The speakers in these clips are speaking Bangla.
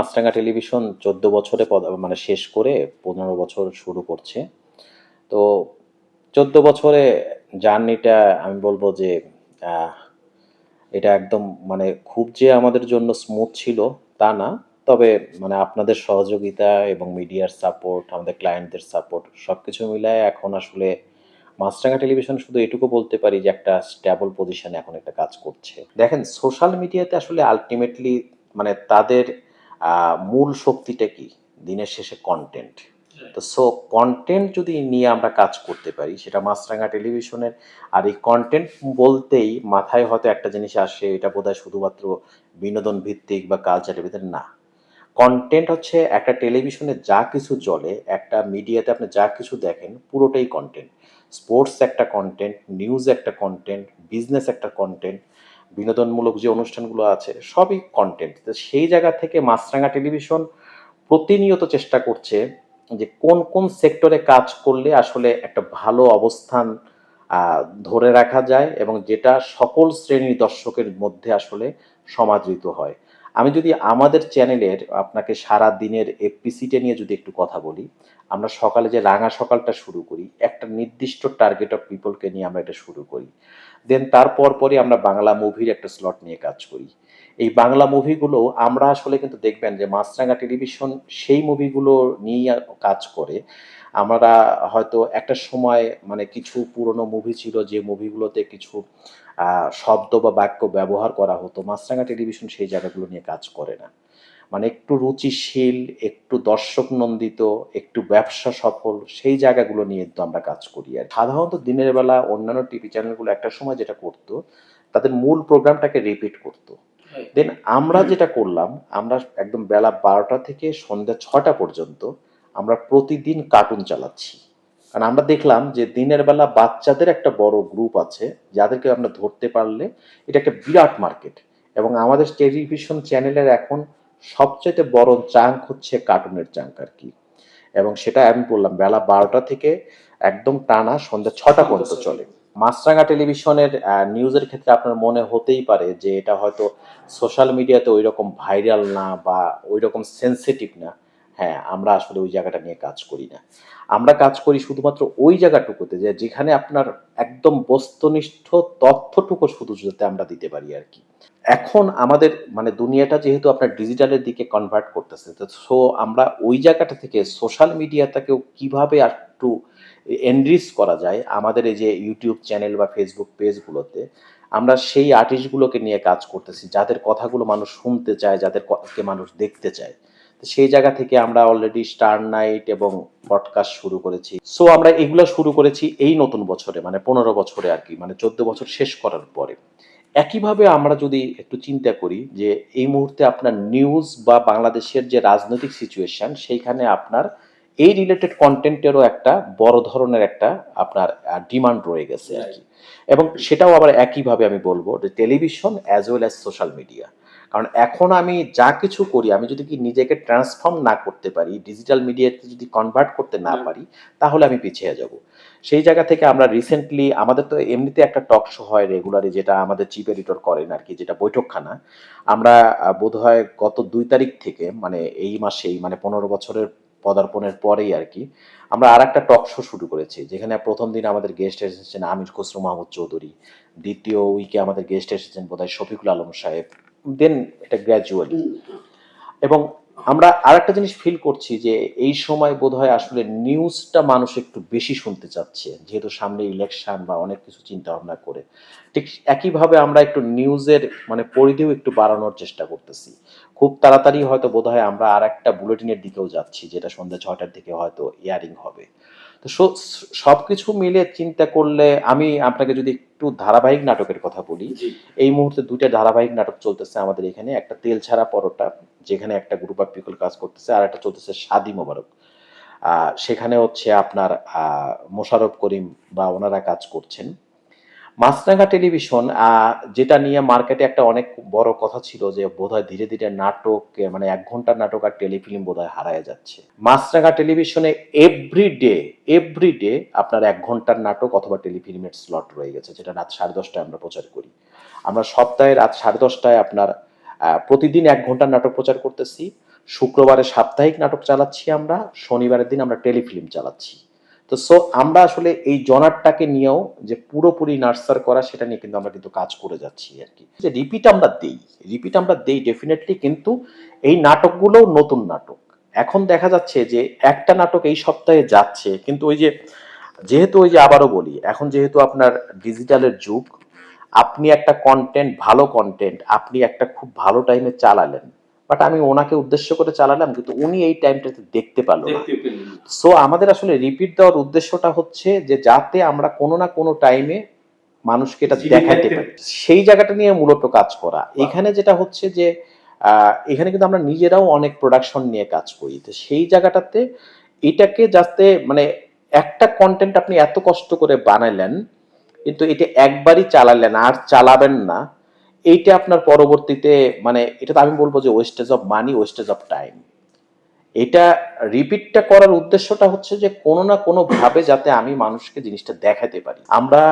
মাছরাঙা টেলিভিশন চোদ্দ বছরে মানে শেষ করে পনেরো বছর শুরু করছে। তো চোদ্দ বছরে জার্নিটা আমি বলব যে এটা একদম মানে খুব যে আমাদের জন্য স্মুথ ছিল তা না। তবে মানে আপনাদের সহযোগিতা এবং মিডিয়ার সাপোর্ট আমাদের ক্লায়েন্টদের সাপোর্ট সব কিছু মিলায় এখন আসলে মাছরাঙা টেলিভিশন শুধু এটুকু বলতে পারি যে একটা স্ট্যাবল পজিশনে এখন একটা কাজ করছে। দেখেন সোশ্যাল মিডিয়াতে আসলে আলটিমেটলি মানে তাদের মূল শক্তিটা কি? দিনের শেষে কন্টেন্ট তো সো কন্টেন্ট যদি নিয়ে আমরা কাজ করতে পারি সেটা মাছরাঙা টেলিভিশনের আর এই কন্টেন্ট বলতেই মাথায় হয়তো একটা জিনিস আসে এটা বোধহয় শুধুমাত্র বিনোদন ভিত্তিক বা কালচারের ভিতরে না। কন্টেন্ট হচ্ছে একটা টেলিভিশনে যা কিছু চলে একটা মিডিয়াতে আপনি যা কিছু দেখেন পুরোটাই কন্টেন্ট স্পোর্টস একটা কন্টেন্ট নিউজ একটা কন্টেন্ট বিজনেস একটা কন্টেন্ট বিনোদনমূলক যে অনুষ্ঠানগুলো আছে, সবই কন্টেন্ট তো সেই জায়গা থেকে মাছরাঙা টেলিভিশন প্রতিনিয়ত চেষ্টা করছে যে কোন কোন সেক্টরে কাজ করলে আসলে একটা ভালো অবস্থান ধরে রাখা যায় এবং যেটা সকল শ্রেণির দর্শকের মধ্যে আসলে সমাদৃত হয়। আমি যদি আমাদের চ্যানেলের আপনাকে সারা দিনের এপিসিটে নিয়ে যদি একটু কথা বলি, আমরা সকালে যে রাঙা সকালটা শুরু করি, একটা নির্দিষ্ট টার্গেট অফ পিপলকে নিয়ে আমরা এটা শুরু করি। দেন তারপর পরে আমরা বাংলা মুভির একটা স্লট নিয়ে কাজ করি। এই বাংলা মুভিগুলো আমরা আসলে কিন্তু দেখবেন যে মাছরাঙা টেলিভিশন সেই মুভিগুলো নিয়ে কাজ করে। আমরা হয়তো একটা সময় মানে কিছু পুরনো মুভি ছিল যে মুভিগুলোতে কিছু শব্দ বা বাক্য ব্যবহার করা হতো। মাছরাঙা টেলিভিশন সেই জায়গাগুলো নিয়ে কাজ করে না। মানে একটু রুচিশীল, একটু দর্শক নন্দিত একটু ব্যবসা সফল সেই জায়গাগুলো নিয়ে তো আমরা কাজ করি আর সাধারণত দিনের বেলা অন্যান্য টিভি চ্যানেলগুলো একটা সময় যেটা করতো, তাদের মূল প্রোগ্রামটাকে রিপিট করতো। দেন আমরা যেটা করলাম, আমরা একদম বেলা বারোটা থেকে সন্ধ্যা ছটা পর্যন্ত আমরা প্রতিদিন কার্টুন চালাচ্ছি। কারণ আমরা দেখলাম যে দিনের বেলা বাচ্চাদের একটা বড় গ্রুপ আছে, যাদেরকে আমরা ধরতে পারলে এটা একটা বিরাট মার্কেট এবং আমাদের টেলিভিশন চ্যানেলের এখন সবচেয়ে বড় চাঙ্ক হচ্ছে কার্টুনের চাঙ্ক আর কি। এবং সেটা আমি বললাম, বেলা বারোটা থেকে একদম টানা সন্ধ্যা ছটা পর্যন্ত চলে। মাছরাঙা টেলিভিশনের নিউজের ক্ষেত্রে আপনার মনে হতেই পারে যে এটা হয়তো সোশ্যাল মিডিয়াতে ওই রকম ভাইরাল না বা ওই রকম সেন্সিটিভ না। হ্যাঁ আমরা আসলে ওই জায়গাটা নিয়ে কাজ করি না। আমরা কাজ করি শুধুমাত্র ওই জায়গাটুকুতে যে যেখানে আপনার একদম বস্তুনিষ্ঠ তথ্যটুকু শুধু যাতে আমরা দিতে পারি আর কি। এখন আমাদের মানে দুনিয়াটা যেহেতু আপনার ডিজিটালের দিকে কনভার্ট করতেছে, তো সো আমরা ওই জায়গাটা থেকে সোশ্যাল মিডিয়াটাকেও কীভাবে একটু এনরিচ করা যায়, আমাদের এই যে ইউটিউব চ্যানেল বা ফেসবুক পেজগুলোতে আমরা সেই আর্টিস্টগুলোকে নিয়ে কাজ করতেছি, যাদের কথাগুলো মানুষ শুনতে চায়, যাদের কে মানুষ দেখতে চায়, তো সেই জায়গা থেকে আমরা অলরেডি স্টার নাইট এবং পডকাস্ট শুরু করেছি। সো আমরা এগুলো শুরু করেছি এই নতুন বছরে মানে পনেরো বছরে আর কি মানে চোদ্দ বছর শেষ করার পরে। একইভাবে আমরা যদি একটু চিন্তা করি যে এই মুহূর্তে আপনার নিউজ বা বাংলাদেশের যে রাজনৈতিক সিচুয়েশন সেইখানে আপনার এই রিলেটেড কন্টেন্টেরও একটা বড় ধরনের একটা আপনার ডিমান্ড রয়ে গেছে আর কি। এবং সেটাও আবার একইভাবে আমি বলব যে television as well as social media কারণ এখন আমি যা কিছু করি আমি যদি কি নিজেকে ট্রান্সফর্ম না করতে পারি ডিজিটাল মিডিয়াতে যদি কনভার্ট করতে না পারি তাহলে আমি পিছিয়ে যাব। সেই জায়গা থেকে আমরা রিসেন্টলি আমাদের তো এমনিতে একটা টক শো হয় রেগুলারই যেটা আমাদের চিফ এডিটর করেন আর কি যেটা বৈঠকখানা। আমরা আহ, বোধহয় গত দুই তারিখ থেকে মানে এই মাসেই মানে পনেরো বছরের পদার্পণের পরেই আর কি আমরা আর একটা টক শো শুরু করেছি যেখানে প্রথম দিন আমাদের গেস্ট এসেছেন আমির খসরু মাহমুদ চৌধুরী দ্বিতীয় উইকে আমাদের গেস্ট এসেছেন বোধহয় শফিকুল আলম সাহেব দেন এটা গ্র্যাজুয়ালি এবং আমরা আরেকটা জিনিস ফিল করছি যে এই সময় বোধহয় আসলে নিউজটা মানুষ একটু বেশি শুনতে চাচ্ছে, যেহেতু সামনে ইলেকশন বা অনেক কিছু চিন্তা ভাবনা করে। ঠিক একইভাবে আমরা একটু নিউজের মানে পরিধিও একটু বাড়ানোর চেষ্টা করতেছি। খুব তাড়াতাড়ি হয়তো বোধহয় আমরা আর একটা বুলেটিনের দিকেও যাচ্ছি, যেটা সন্ধ্যা ছয়টার দিকে হয়তো ইয়ারিং হবে। তো সব কিছু মিলে চিন্তা করলে আমি আপনাকে যদি একটু ধারাবাহিক নাটকের কথা বলি। এই মুহূর্তে দুইটা ধারাবাহিক নাটক চলতেছে আমাদের এখানে। একটা তেল ছাড়া পরোটা যেখানে একটা গ্রুপ অফ পিপল কাজ করতেছে আর একটা চলতেছে শাদি মোবারক। সেখানে হচ্ছে আপনার মোশারফ করিম বা ওনারা কাজ করছেন। মাছরাঙা টেলিভিশন যেটা নিয়ে মার্কেটে একটা অনেক বড় কথা ছিল যে বোধহয় ধীরে ধীরে নাটক মানে এক ঘণ্টার নাটক আর টেলিফিল্ম বোধহয় হারায় যাচ্ছে। মাছরাঙা টেলিভিশনে এভরি ডে এভরি ডে আপনার এক ঘণ্টার নাটক অথবা টেলিফিল্মের স্লট রয়ে গেছে, যেটা রাত সাড়ে দশটায় আমরা প্রচার করি। আমরা সপ্তাহে রাত সাড়ে দশটায় আপনার প্রতিদিন এক ঘণ্টার নাটক প্রচার করতেছি। শুক্রবারে সাপ্তাহিক নাটক চালাচ্ছি আমরা, শনিবারের দিন আমরা টেলিফিল্ম চালাচ্ছি। তো সো আমরা আসলে এই জনারটাকে নিয়েও যে পুরোপুরি নার্সার করা সেটা নিয়ে কিন্তু আমরা কিন্তু কাজ করে যাচ্ছি আর কি। যে রিপিট আমরা দেই রিপিট আমরা দেই ডেফিনেটলি কিন্তু এই নাটকগুলোও নতুন নাটক। এখন দেখা যাচ্ছে যে একটা নাটক এই সপ্তাহে যাচ্ছে, কিন্তু ওই যে যেহেতু ওই যে আবারও বলি, এখন যেহেতু আপনার ডিজিটালের যুগ, আপনি একটা কন্টেন্ট ভালো কন্টেন্ট আপনি একটা খুব ভালো টাইমে চালালেন। বাট আমি ওনাকে উদ্দেশ্য করে চালালাম, কিন্তু উনি এই টাইমটাতে দেখতে পারল সো আমাদের আসলে রিপিট দেওয়ার উদ্দেশ্যটা হচ্ছে যে যাতে আমরা কোনো না কোনো টাইমে মানুষকে এটা দেখাতে পারি। সেই জায়গাটা নিয়ে মূলত কাজ করা। এখানে যেটা হচ্ছে যে এখানে কিন্তু আমরা নিজেরাও অনেক প্রোডাকশন নিয়ে কাজ করি। তো সেই জায়গাটাতে এটাকে যাতে মানে একটা কন্টেন্ট আপনি এত কষ্ট করে বানাইলেন কিন্তু এটা একবারই চালালেন আর চালাবেন না এইটা আপনার পরবর্তীতে মানে এটা তো আমি বলব যে wastage of money wastage of time এটা রিপিটটা করার উদ্দেশ্যটা হচ্ছে যে কোনো না কোনো ভাবে যাতে আমি মানুষকে জিনিসটা দেখাতে পারি। আমরা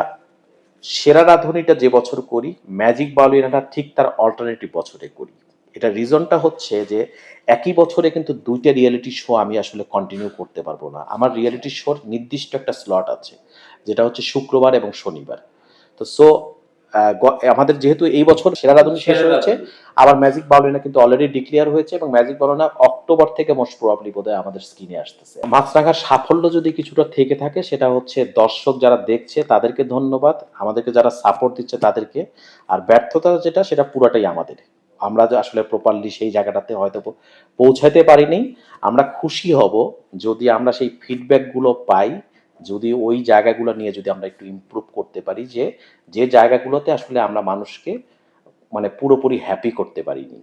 সেরা রাঁধুনিটা যে বছর করি ম্যাজিক বাউলিনাটা ঠিক তার অল্টারনেটিভ বছরে করি। এটা রিজনটা হচ্ছে যে একই বছরে কিন্তু দুইটা রিয়েলিটি শো আমি আসলে কন্টিনিউ করতে পারব না। আমার রিয়েলিটি শোর নির্দিষ্ট একটা স্লট আছে, যেটা হচ্ছে শুক্রবার এবং শনিবার। তো সো আমাদের যেহেতু এই বছর সেরা রাঁধুনি শেষ হয়েছে আবার ম্যাজিক বাউলিনা কিন্তু অলরেডি ডিক্লেয়ার হয়েছে এবং ম্যাজিক বাউলিনা অক্টোবর থেকে মোস্ট প্রবাবলি বোধহয় আমাদের স্ক্রিনে আসতেছে। মাছরাঙার সাফল্য যদি কিছুটা থেকে থাকে সেটা হচ্ছে দর্শক যারা দেখছে তাদেরকে ধন্যবাদ। আমাদেরকে যারা সাপোর্ট দিচ্ছে তাদেরকে। আর ব্যর্থতা যেটা সেটা পুরাটাই আমাদের। আমরা যে আসলে প্রপারলি সেই জায়গাটাতে হয়তো পৌঁছাতে পারিনি। আমরা খুশি হব যদি আমরা সেই ফিডব্যাকগুলো পাই। যদি ওই জায়গাগুলো নিয়ে যদি আমরা একটু ইম্প্রুভ করতে পারি যে যে জায়গাগুলোতে আসলে আমরা মানুষকে মানে পুরোপুরি হ্যাপি করতে পারিনি।